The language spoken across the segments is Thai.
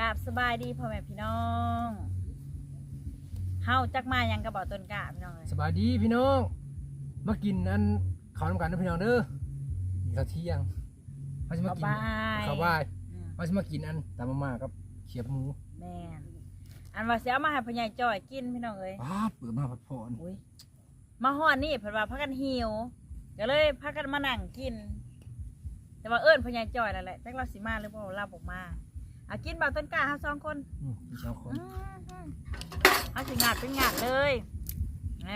กราบสบายดีพ่อแม่พี่น้องเฮาจักมายังกระบอกต้นกล้าพี่น้องเลยสบายดีพี่น้อง มากินอันข้าวน้ำกันนะพี่น้องเด้อกินข้าวเที่ยงมาจะมาสกินบายข้าวบ่ายอืมมาจะมากินอันตามมาม่ากับเขียบหมูแม่นอันว่าสิเอามาให้พ่อใหญ่จ้อยกินพี่น้องเอ้ยป้าบเปิดมาผัดพรอุ้ยมาฮอดนี่เพิ่นว่าพากันหิวก็เลยพากันมานั่งกิน แต่ว่าเอิ้นพ่อใหญ่จ้อยนั่นแหละจักเราสิมาหรือบ่เราบอกมา เอากินบ่าวต้นกล้าเฮาสองคนอืมอีกสองคนอืมเอาสิงาดเป็นงาดเลยแหม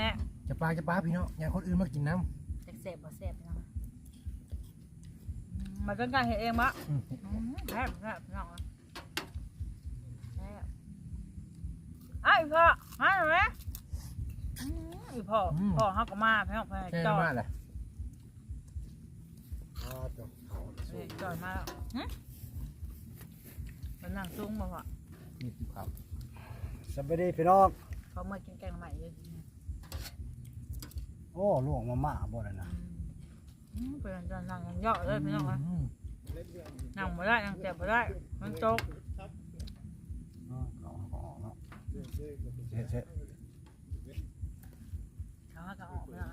จะปลาจะปลาพี่น้องอย่างคนอื่นมากินน้จักเสพบ่เสพพี่น้องอืมมาต้นกล้าเฮ็ดเองบ่ำอืมอืมแซ่บแซ่บพี่น้องแซ่บอ้าวอีพ่อมาหน่อยไหมอืมอีพ่อพ่อเฮาก็มาพี่น้องเพิ่นแค่จอดมาแหละเฮ้ยจอดมาแล้วหึ มันนั่งซุ้งมาพ่อนี่คือข้าวสวัสดีพี่น้องเขามากินแกงใหม่เลยโอ้ลูกมาม่าบ่ได้นะอืมเป็นจานนั่งยังเยอะเลยพี่น้องนะอืมนั่งไม่ได้นั่งเจ็บไม่ได้ มันโจกอ๋อเอาเอาเอาเนาะเสร็จเสร็จ เขาให้ก็ออกไปแล้ว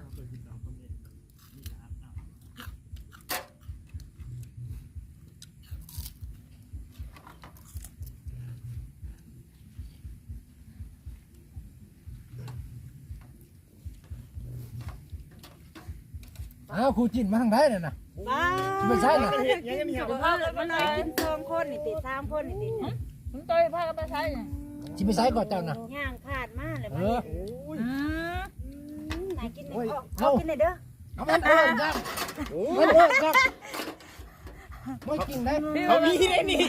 อ้าว ครูจินมาทางไหนเนี่ยนะไม่ใช่เหรอเดี๋ยวพ่อมันไหนกินสองคนนี่ติดสามคนนี่ติดมึงตัวพากันไปใช้เนี่ยชิไปใส่ก่อนเจ้านะย่างขาดมากเลยเอมันออืมไหนกินนี่เอากินหน่อยเด้อเอามันเอิ้นครับมันเอิ้นครับไม่กินได้เขามีได้นี่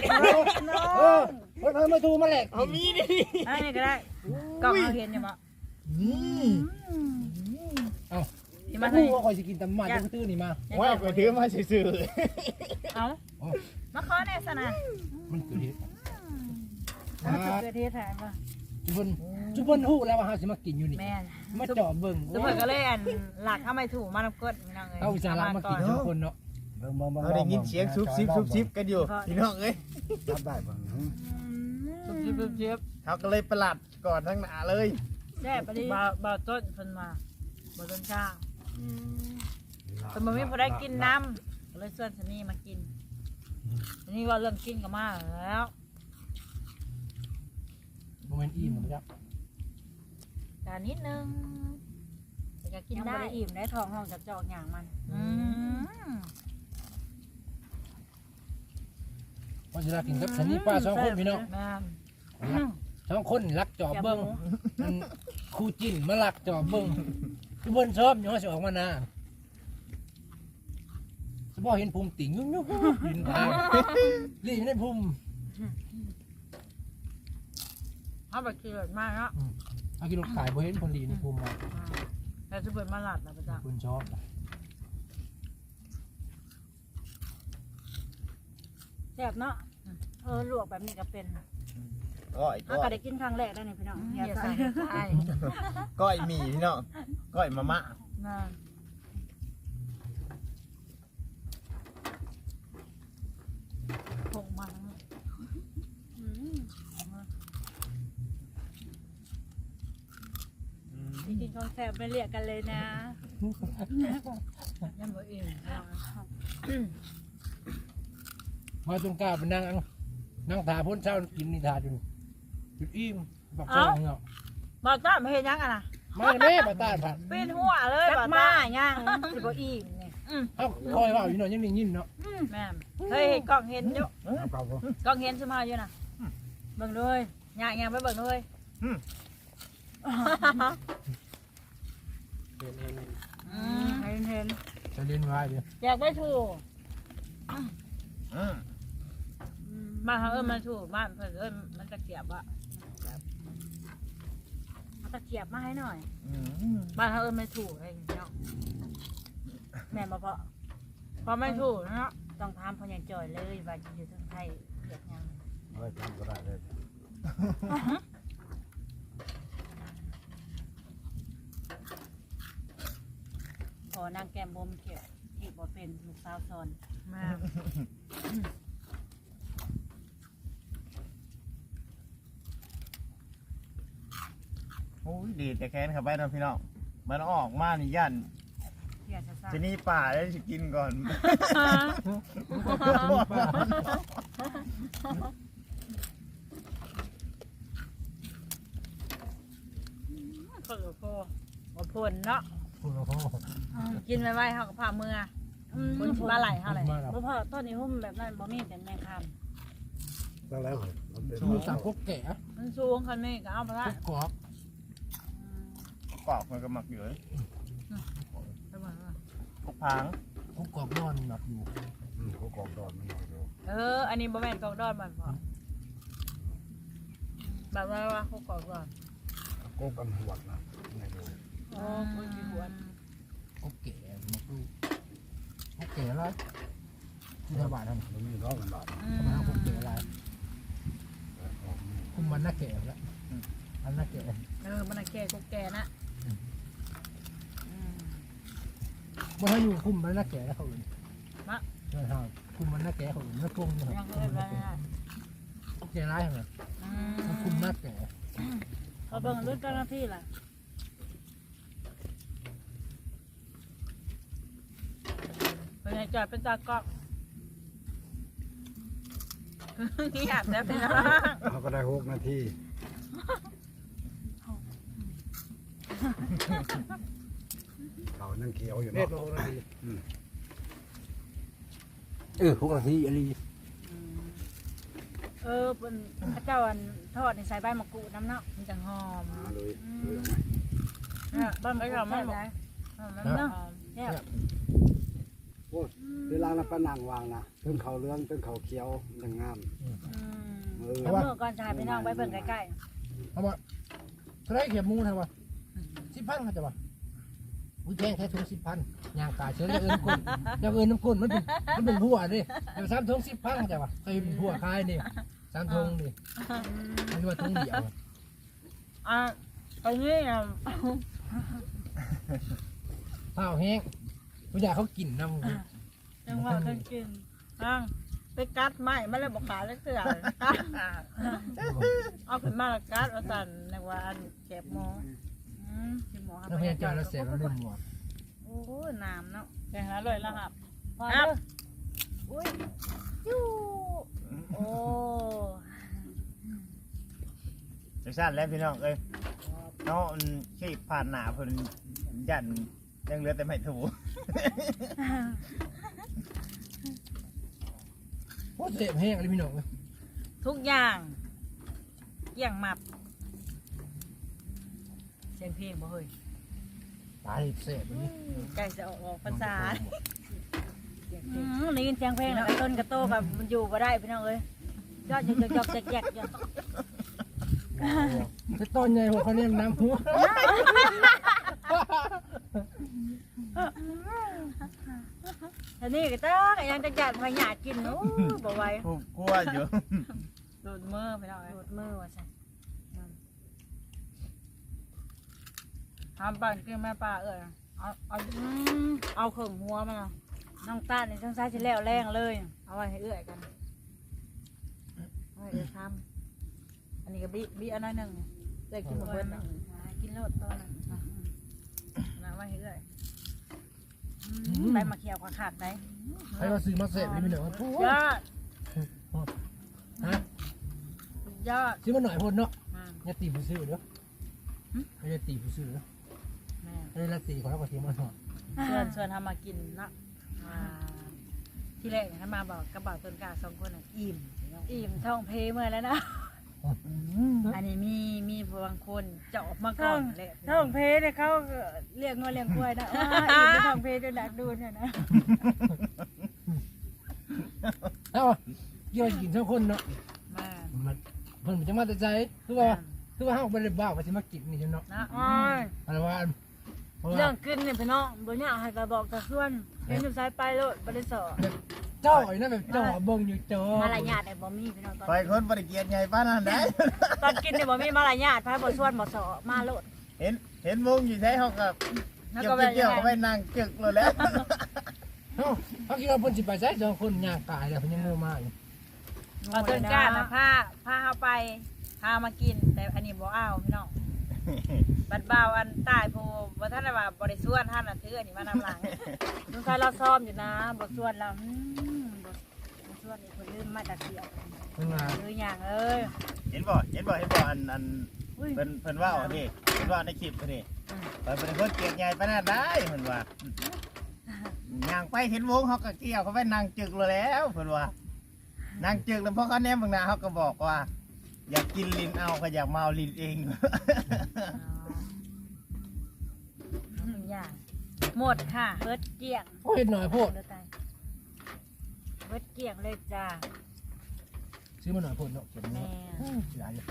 เออเฮ้ยมาดูมาแหลกเอามีอันนี้ก็ได้กล่องเอาเห็นอยู่มั้นี่เอ้าที่ มามาดูให้ ว่าคอยสิกินตำมันจะตื้อนี่มาว่าไปถือมาซื่อเอามาขอแน่สนะมันเกิดเหตุมันเกิดเหตุแทนป่ะจุบนจุบนหู้แล้วว่าเฮาสิมากินอยู่นี่แม่นมาเจาะเบิ่งทุกคนก็เลยอันหลักทำไมถูกมานำกดพี่น้องเอ้ยเอาอุตส่าห์ละมากินทุกคนเนาะเบิ่งเบิ่งๆเบิ่งเราได้ยินเสียงซุบซิบซุบซิบกันอยู่พี่น้องเอ้ยรับได้เบิ่งหืมซุบซิบซุบซิบเขาก็เลยประหลัดก่อนทั้งหนาเลย แซ่บไปดิบ่าวบ่าวต้นเพิ่นมาบ่าวต้นข้าง แต่มันไม่พอได้กินน้ำก็เลยชวนสนี่มากินอันนี้ว่าเรื่องกินก็มาแล้วบ่แม่นอิ่มบ่จักการนิดนึงแต่ก็กินยังไม่ได้ได้อิ่มได้ทองห้องจับจอกอย่างมันอืมว่าสิลากินกับสันนี่ป้าสองคนพี่น้องแม่นสองคนรักจอบเบิ่งมันครูจินมาลักจอบเบิ่ง จุบนชอบอยู่เฮาสิออกมาหน้าสบ่เห็นพุงติ่งยุ่งๆดินทางรีอยู่ในพุงเอาไปกินแบบมากเนาะเอากินรถขายบ่เห็นคนดีในพุงมาแต่จะเปิดมาหลัดนะประจักษ์คุณชอบแซ่บเนาะเออลวกแบบนี้ก็เป็น ก้อยถ้าก้อก็ยได้กินครั้งแรกได้นี่พี่น้องออย่าย่าใส่ใส่ใส่ก้อยหมี่พี่น้องก้อยมะมะนั่นผงมันอืมที่กินของแซ่บไม่เรียกกันเลยนะ ยังบ่อิ่มมาตรงกล้าไปนั่งอังนั่งถาพ้นเช้ากินนิทาจน จุดอิ่มบักซองเนาะบอกต้าไม่เห็นยังอะนะมาแม่มาต้านผัดปีนหัวเลยจับอกกมาต้าย่างสิบ่อิ่มนี่อืมเอ้าคอยว่าอยู่เนาะยังได้ยินเนาะแม่นเคยเห็นกล่องเห็นอยู่เอาเปล่าบ่กล่องเห็นสมาอยู่นะเบิ่งด้วยย่างย่างไปเบิ่งด้วยอืมเห็นเห็นจะเล่นไว้เดี๋ยวอยากไปถูกอืมบ้านเขาเอิ้นมันถูกบ้านเพิ่นเอิ้นมันตะเกียบอะเอา ตะเกียบมาให้หน่อยอืมบ้านเขาเอิ้นไม่ถูกอะไรอย่างเงี้ยแม่นบ่พอพอไม่ถูกเนาะต้องถามพ่อใหญ่จ่อยเลยว่าอยู่ทางไทยเรียกหยังเฮ้ยทำก็ได้เลยพอนางแก้มบ่มเขียวที่บ่เป็นลูกสาวซอนแม่ ดีดแต่แค้นเข้าไปเนาะพี่น้องมันออกมานี่ย่านเขียดซ่าจะนี่ป่าได้สิกินก่อนก็คือโพบ่พ่นเนาะพูดแล้วพ่อกินไว้ๆเฮาก็พามืออืมคนสิมาไหลเฮาเลยมาแล้วบ่พอต้นนี้หุ้มแบบนั้นบ่มีเป็นแมงคามตั้งแล้วเหรอเราเป็นมือสั่งพวกแก่มันสูงคันนี้ก็เอาไปละพวกกรอบ กรอกมันก็หมักอยู่เลยพวกพางพวกกรอบนอนหลับอยู่อืมเขากองดอนมันหน่อยเดียวเออ อันนี้บ่แม่นกอกดอนมันพอแบบว่าว่าเขากอกดอนโก้กันหวดนะไม่รู้โอ้คนสิหวนพวกแก่มาดูพวกแก่อะไรที่ชาวบ้านทำมันมีร้องกันบาดอืทำไมพวกแก่อะไรคุมมันน่าแก่แล้วอันน่าแก่เออมันน่ะแก่กกแก่นะ เมื่อเขาอยู่คุมมันน่าแก่แล้วเขาอื่นใช่ครับคุมมันน่าแก่เขาอื่นไม่ปรุงนะยังเคยไปนะพวกแก่ร้ายเหรออืมันคุมมน่าแก่เขาเบิ่งรุ่นเจ้าหน้าที่ล่ะเป็นไงจอยเป็นตากล้องเงียบแล้วพี่น้องเขาก็ได้หกนาที เขานั่งเขียวอยู่เนาะเออหกนาทีอะไรเออเป็นพระเจ้าอันทอดในใส่ใบมะกรูดน้ำเนาะมันจะหอมมาเลยเนี่ยบ้านไม่ยอมไม่แซ่บบอกได้มันหอมแซ่บเวลาเราไปนั่งวางนะเพิ่งเขาเรื่องเพิ่งเขาเขียวยังงามอืมเออแล้วเมื่อก่อนชายพี่น้องไปเบิ่งใกล้เขาบอกเท่าไรเขียบมูนะวะสิบพันเขาจะวะ อุ้ยแพงแค่ถุงสิบพันยางกายเชื้อเอินก้นยางเอินน้ำก้นมันเป็นมันเป็นหัวดิเดี๋ยวสามถุงสิบพันเขาจะวะเคยเป็นหัวคายนี่สามถุงนี่อันนี้ว่าถุงเดียวอะอันนี้อะข้าวแห้งไม่อยากเขากินน้ำจังหวะต้องกินอะไปกัดไม้มาแล้วบอกขาแล้วเสือเอาขึ้นมาแล้วกัดเอาสั่นในว่าอันเจ็บหมอ อืมที่หมอน้ำเพียงจอยแล้วเสร็จแล้วเริ่มหมดโอ้ยน้ำเนาะไปหาเลยแล้วครับๆพอครัเด้บออุ้ยยูโอ้จังซั่นแล้วพี่น้องเอ้ยเนาะมันขี้ผ่านหนาเพิ่นยันยังเหลือแต่ไม้ถูโอ้เสพแห้งอะไรพี่น้องเลยทุกอย่างเกี่ยงหมับเสียงเพลงบ่เฮ้ยตายเสพแบบนี้ใกล้จะออกออกภาษาเสียงเพลอืงมได้ยินเสียงเพลงแล้วไอ้ต้นกระโตกับมันอยู่บ่ได้พี่น้องเอ้ยยอดยอกๆแจกๆอยู่แต่ต้นใหญ่หัวเขาเนี่ยน้ำหัวทีนี้ก็ต้องยังจะจัดพญากินโอ้ยบ่ไหวกูกลัวอยู่โดดมือไปแล้วโดดมือว่าซั่น ทำปั่นกินแม่ป้าเอ้ยเอาเอาอืมเอาเข่งหัวมันเอาน้องตาลนี่สงสัยสิแล้วแรงเลย เอาไว้ให้เอื้อยกันเอาไว้เอื้อยทำอันนี้ก็บีบีอันนั้นหนึ่งเอื้อยกินหมดเบิดนะหากินโลดตอนนั้นนะไว้ให้เอื้อยไปมาเคี่ยวขวาขาดได้ใครมาซื้อมาเสพนี่พี่น้องโอ้ยอดฮะยอดซื้อมาหน่อยพนเนาะอืมอย่าตีผู้ซื้อเด้อไม่ได้ตีผู้ซื้อเด้อ แม่ไม่ได้ตีขอแล้วก็ตีมาหน่อยเชิญเชิญทำมากินเนาะอ่าที่แรกเนี่ยถ้ามาบอกกระเป๋าต้นกล้าสองคนน่ะอิ่มอิ่มท้องเพเมื่อแล้วนะอันนี้มีมีบางคนจะออกมาก่อนเลยท้องเพเนี่ยเขาก็เลี้ยงงัวเลี้ยงควายนะอ้าอิ่มในท้องเพด้วยดักดูเนี่ยนะเอ้าเกี่ยวกินสองคนเนาะมามันเพิ่นจะมาแต่ใจคือว่าคือว่าเฮาบ่ได้บ้าว่าสิมากินนี่เนาะนะอ้อยอะไรว่า เพราะเรื่ว่าองกินเนี่ยพี่น้องบ่อยากให้กระบอกกระส่วนเห็นอยู่สายไปโลดบ่ได้สอเจ้าไอ้นั่นแบบเจ้าเบิ่งอยู่จอมารยาทได้บ่มีพี่น้องตอนไปคนบริเกียรใหญ่ป้านนั้นได้ตอนกินเนี่ยบ่มีมารยาทพายบ่ส่วนบ่สอมาโลดเห็นเห็นวงอยู่ใช้เขากับแล้วเกี่ยก็วไปเกี่ยวเขาไปนั่งเกี่ยวเลยแล้วเอ้าเขาคิดว่าเพิ่นสิไปใช้สองคนย่างกายแล้วเพิ่นยังโง่มากอยู่เอาต้นกล้านะผ้าผ้าเอาไปพามากิน แต่อันนี้บ่เอาพี่น้อง บัดบ่าวอันใต้ผู้บ่ทันได้ว่าบ่ได้ส่วนท่านน่ะถืออันนี้มานำหลังลุงชายเราซ้อมอยู่นะบ่ส่วนเราอืมบ่บ่ส่วนอีกคนลืมมาจากเดียวมันมาหรือหยังเอ้ยเห็นบ่เห็นบ่เห็นบ่อันอันอุ้ย เพิ่นเพิ่นว่าเอาดิเพิ่นว่าในคลิปเพิ่นนี่ไปเป็นคนเกียรติใหญ่ปานนั้นได้เพิ่นว่าย่างไปเห็นวงเขาก็เกี่ยวเขาไปนั่งจึกเลยแล้วเพิ่นว่านั่งจึกแล้วพอเขาแนมเบางหน้าเขาก็บอกว่า อยากกินลิ้นเอาก็อยากเมาลิ้นเอง อืมอย่าหมดค่ะเบิดเกลี้ยงโอ้เห็ดหน่อยโพดเด้อตายเบิดเกลี้ยงเลยจ้าซื้อมาหน่อยโพดเนาะเก็บแม่เนาะหลายเลย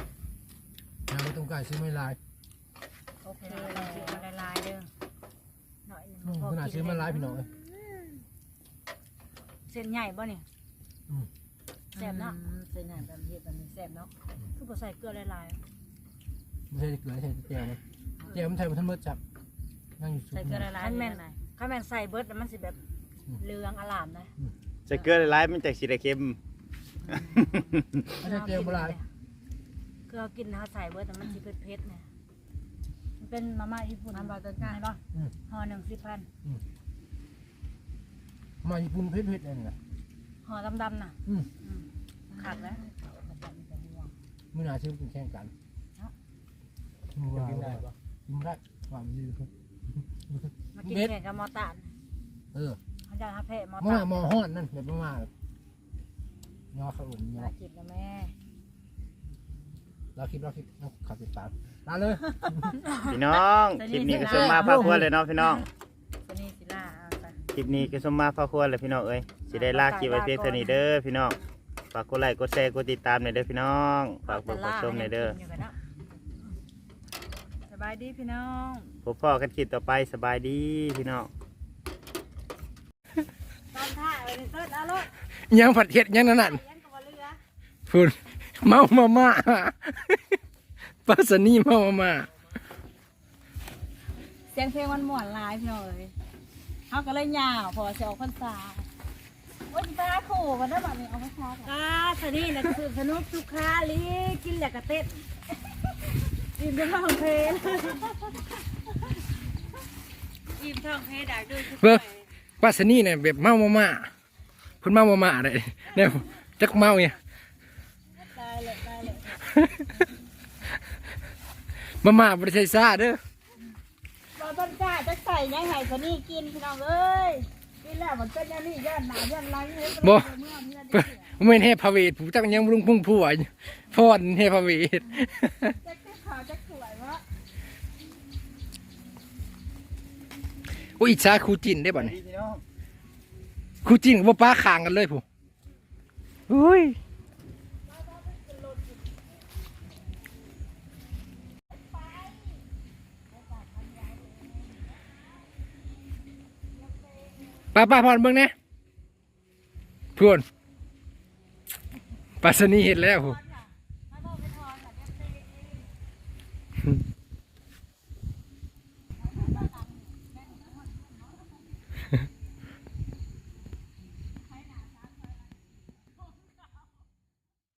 ยางไม่ตรงกายซื้อไม่ลายโอเคเลยซื้อมาละลายๆเด้อหน่อยหนึงอืมพอขนาดกิซื้อมาลายพี่น้องเอ้ยเส้นใหญ่บ่เนี่ยอืม แซ่บเนาะเส้นใหญ่แบบนี้แบบนี้แซ่บเนาะคือบ่ใส่เกลือละลายไม่ใช่เกลือใช่เจียวมันเจียวมันใช่มันทั้งหมดจับนั่งอยู่ๆสุดใส่เกลือละลายคันแม่นคันแม่นใส่เบิดแล้วมันสิแบบอืม เหลืองอลามนะใส่เกลือหลายๆมันจะสิได้เค็มไม่ใช่เจียวมาลายเกลือกินแล้วใส่เบิดแต่มันสิเผ็ดๆนะมันเป็นมาม่าญี่ปุ่นอันบาต้นกลางเนาะอืมห่อหนึ่งสิบพันมาญี่ปุ่นเผ็ดๆนั่นแหละ ห่อดำๆน่ะอืม อืมขัดแล้วมื่อหนาซื้อเป็นแข่งกันมือว่ากินได้ปะกินได้ว่ามันดีครับมากินเบ็ด แข่งกับมอตานเออเขาจะทับเพะมอมาตานหมอห้อนนั่นแบบมาแบบยอขลุ่มยอมาจิบนะแม่เราคิดเราคิดเราขับติดตามตามเลยพี่น้องคลิปนี้ก็สมมาพาครัวเลยเนาะพี่น้องสนีสิล่าเอาไปคลิปนี้ก็สมมาพาครัวเลยพี่น้องเอ้ย สิได้ลาคลิปไว้เพียงเท่านี้เด้อพี่น้องฝากกดไลค์กดแชร์กดติดตามหน่อยเด้อพี่น้องฝากเบิ่งกดชมหน่อยเด้อให้กินยู่กันเนาะสบายดีพี่น้องพบพ่อกันคลิปต่อไปสบายดีพี่น้องตอนท่าเออนี่เติ้ลเอาลูกยังผัดเห็ดยังนั่นนั่นยังกับเรือพูดเมามาม่าปลาสนีเมามาม่าเสียงเพลงมันม่วนหลายพี่น้องเอ้ยเขาก็เลยยาวพอเสียออกพรรษา วันตาขู่กันได้แบบนี้เอาไปชาร์จอ่าสนี่นะคือสนุกทุกคาลีกินแหลกกระเต้นอิ่มจะท่องเพลงอิ่มท่องเพลงดักด้วยทุกเบิ่งปลาสนีเนี่ยแบบเมามาม่าเพิ่นเมามาม่าเลยเนี่ยจักเมาเนี่ยตายเลยตายเลยมาม่าบริษัทซาเด้อเราต้นกล้าจะใส่ยังไงสนี่กินพี่น้องเอ้ยกิ นแล้วมันเป็นยังนี่ย่านหนาย่านไรเฮ้ยบ่เมื่อเมื่อเพิ่นไม่นเฮพาเวทผู้จักยังรุงพุ่งผัวพอนเฮพาเวท จะจะขาวจะสวยวะโอ้ยอิจฉาครูจินได้บ่เนี่ยพี่น้องครูจินกับบ่ป้าคางกันเลยผู้อุ้ย ป้าป้าพรเบิ่งแหน่พวนปลาสนีเห็นแล้ว